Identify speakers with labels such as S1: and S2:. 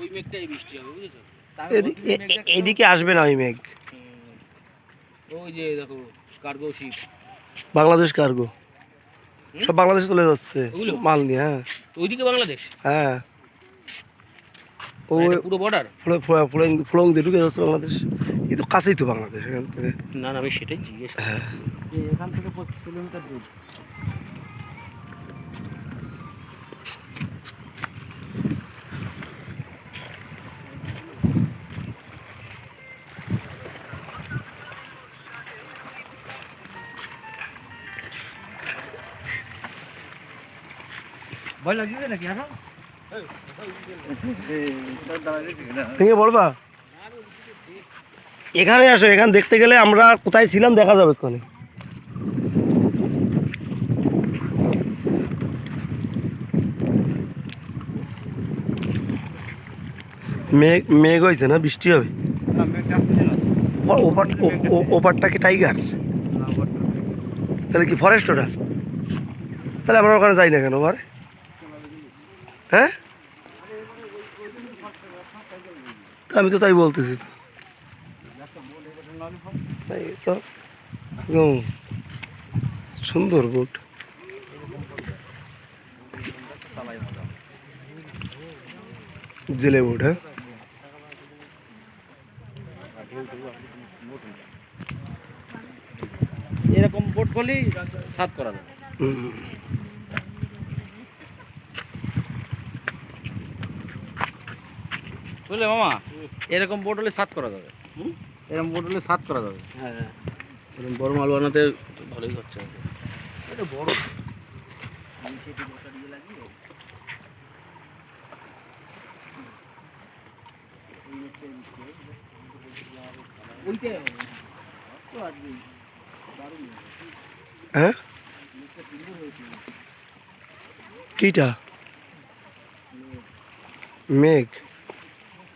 S1: ওই মেঘটাই বৃষ্টি হবে বুঝেছ?
S2: এ- এ- এদিকে আসবে না ওই মেঘ।
S1: ওই যে দেখো কার্গো শিপ।
S2: বাংলাদেশ কার্গো। সব বাংলাদেশে চলে যাচ্ছে? মাল নিয়ে হ্যাঁ।
S1: ওইদিকে বাংলাদেশ?
S2: হ্যাঁ। ও
S1: মানে এটা পুরো বর্ডার
S2: ফুলে- ফুলে- দিয়ে ঢুকে যাচ্ছে বাংলাদেশ। এই তো কাছেই তো বাংলাদেশ এখান থেকে।
S1: না না আমি সেটাই জিজ্ঞেস
S2: হ্যাঁ।
S1: এখান থেকে পঁচিশ কিলোমিটার দূর। ভয় লাগবে নাকি এখন
S2: ভেঙে পড়বা এখানে আসো এখানে দেখতে গেলে আমরা কোথায় ছিলাম দেখা যাবে এক্ষুনি। মেঘ মেঘ হয়েছে না বৃষ্টি হবে? ওপার ওপারটা কি টাইগার? তাহলে কি ফরেস্ট ওটা? তাহলে আমরা ওখানে যাই না কেন ওবার হ্যাঁ? আমি তো তাই বলতেছি। তো? একদম সুন্দর বোট। জেলে বোট হ্যাঁ?
S1: এরকম বোট করলেই সাত করা যাবে বুঝলে মামা? এরকম বোট হলে সাত করা যাবে। এরকম বোট হলে সাত করা যাবে।
S2: হ্যাঁ।
S1: এরকম বড় মাল বানাতে ভালোই খরচা হবে। এটা বড়।
S2: হ্যাঁ? কিটা? মেঘ।